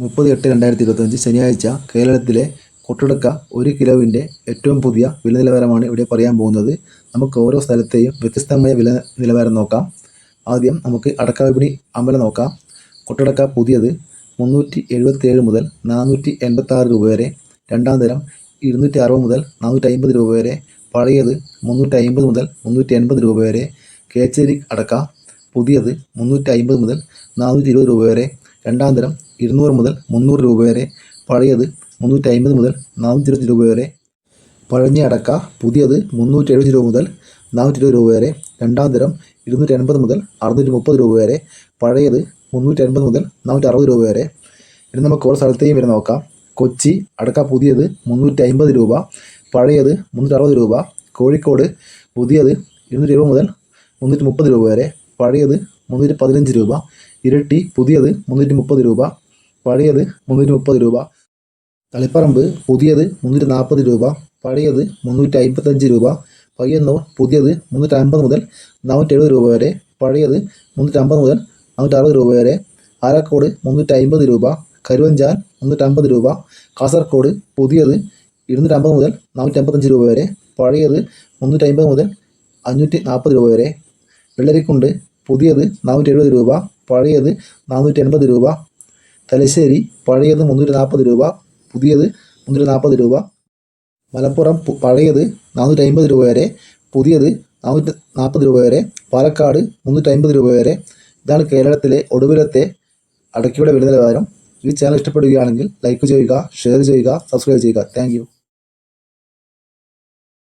മുപ്പത് എട്ട് രണ്ടായിരത്തി ഇരുപത്തഞ്ച് ശനിയാഴ്ച കേരളത്തിലെ കൊട്ടടക്ക ഒരു കിലോവിന്റെ ഏറ്റവും പുതിയ വില നിലവാരമാണ് ഇവിടെ പറയാൻ പോകുന്നത്. നമുക്ക് ഓരോ സ്ഥലത്തെയും വ്യത്യസ്തമായ വില നിലവാരം നോക്കാം. ആദ്യം നമുക്ക് അടക്ക വിപണി അമ്പല നോക്കാം. കൊട്ടടക്ക പുതിയത് മുന്നൂറ്റി എഴുപത്തിയേഴ് മുതൽ നാനൂറ്റി എൺപത്താറ് രൂപ വരെ. രണ്ടാം തരം ഇരുന്നൂറ്റി അറുപത് മുതൽ നാനൂറ്റി അമ്പത് രൂപ വരെ. പഴയത് മുന്നൂറ്റി അമ്പത് മുതൽ മുന്നൂറ്റി എൺപത് രൂപ വരെ. കേച്ചേരി അടക്ക പുതിയത് മുന്നൂറ്റി അമ്പത് മുതൽ നാനൂറ്റി ഇരുപത് രൂപ വരെ. രണ്ടാം തരം ഇരുന്നൂറ് മുതൽ മുന്നൂറ് രൂപ വരെ പഴയത് മുന്നൂറ്റി അമ്പത് മുതൽ നാനൂറ്റി ഇരുപത് രൂപ വരെ പഴഞ്ഞ അടക്ക പുതിയത് മുന്നൂറ്റി എഴുപത് രൂപ മുതൽ നാനൂറ്റി ഇരുപത് രൂപ വരെ രണ്ടാം തരം ഇരുന്നൂറ്റി എൺപത് മുതൽ അറുന്നൂറ്റി മുപ്പത് രൂപ വരെ പഴയത് മുന്നൂറ്റി എൺപത് മുതൽ നാനൂറ്റി അറുപത് രൂപ വരെ. ഇനി നമുക്ക് ഓരോ സ്ഥലത്തെയും വരെ നോക്കാം. കൊച്ചി അടക്ക പുതിയത് മുന്നൂറ്റി അമ്പത് രൂപ പഴയത് മുന്നൂറ്റി രൂപ കോഴിക്കോട് പുതിയത് ഇരുന്നൂറ്റി ഇരുപത് മുതൽ മുന്നൂറ്റി മുപ്പത് രൂപ വരെ പഴയത് മുന്നൂറ്റി പതിനഞ്ച് രൂപ ഇരട്ടി പുതിയത് മുന്നൂറ്റി മുപ്പത് രൂപ പഴയത് മുന്നൂറ്റി മുപ്പത് രൂപ തളിപ്പറമ്പ് പുതിയത് മുന്നൂറ്റി നാൽപ്പത് രൂപ പഴയത് മുന്നൂറ്റി അമ്പത്തഞ്ച് രൂപ പയ്യന്നൂർ പുതിയത് മുന്നൂറ്റി അമ്പത് മുതൽ നാനൂറ്റി എഴുപത് രൂപ വരെ പഴയത് മുന്നൂറ്റി അമ്പത് മുതൽ നാനൂറ്റി അറുപത് രൂപ വരെ ആരാക്കോട് മുന്നൂറ്റി അമ്പത് രൂപ കരുവഞ്ചാൽ മുന്നൂറ്റി അമ്പത് രൂപ കാസർഗോഡ് പുതിയത് ഇരുന്നൂറ്റി അമ്പത് മുതൽ നാനൂറ്റി അമ്പത്തഞ്ച് രൂപ വരെ പഴയത് മുന്നൂറ്റി അമ്പത് മുതൽ അഞ്ഞൂറ്റി നാൽപ്പത് രൂപ വരെ വെള്ളരിക്കുണ്ട് പുതിയത് നാനൂറ്റി എഴുപത് രൂപ പഴയത് നാനൂറ്റി എൺപത് രൂപ തലശ്ശേരി പഴയത് മുന്നൂറ്റി നാൽപ്പത് രൂപ പുതിയത് മുന്നൂറ്റി നാൽപ്പത് രൂപ മലപ്പുറം പഴയത് നാനൂറ്റി അമ്പത് രൂപ വരെ പുതിയത് നാനൂറ്റി നാൽപ്പത് രൂപ വരെ പാലക്കാട് മുന്നൂറ്റി അമ്പത് രൂപ വരെ. ഇതാണ് കേരളത്തിലെ ഒടുവിലത്തെ അടക്കിയുടെ വില നിലവാരം ഈ ചാനൽ ഇഷ്ടപ്പെടുകയാണെങ്കിൽ ലൈക്ക് ചെയ്യുക ഷെയർ ചെയ്യുക സബ്സ്ക്രൈബ് ചെയ്യുക. താങ്ക്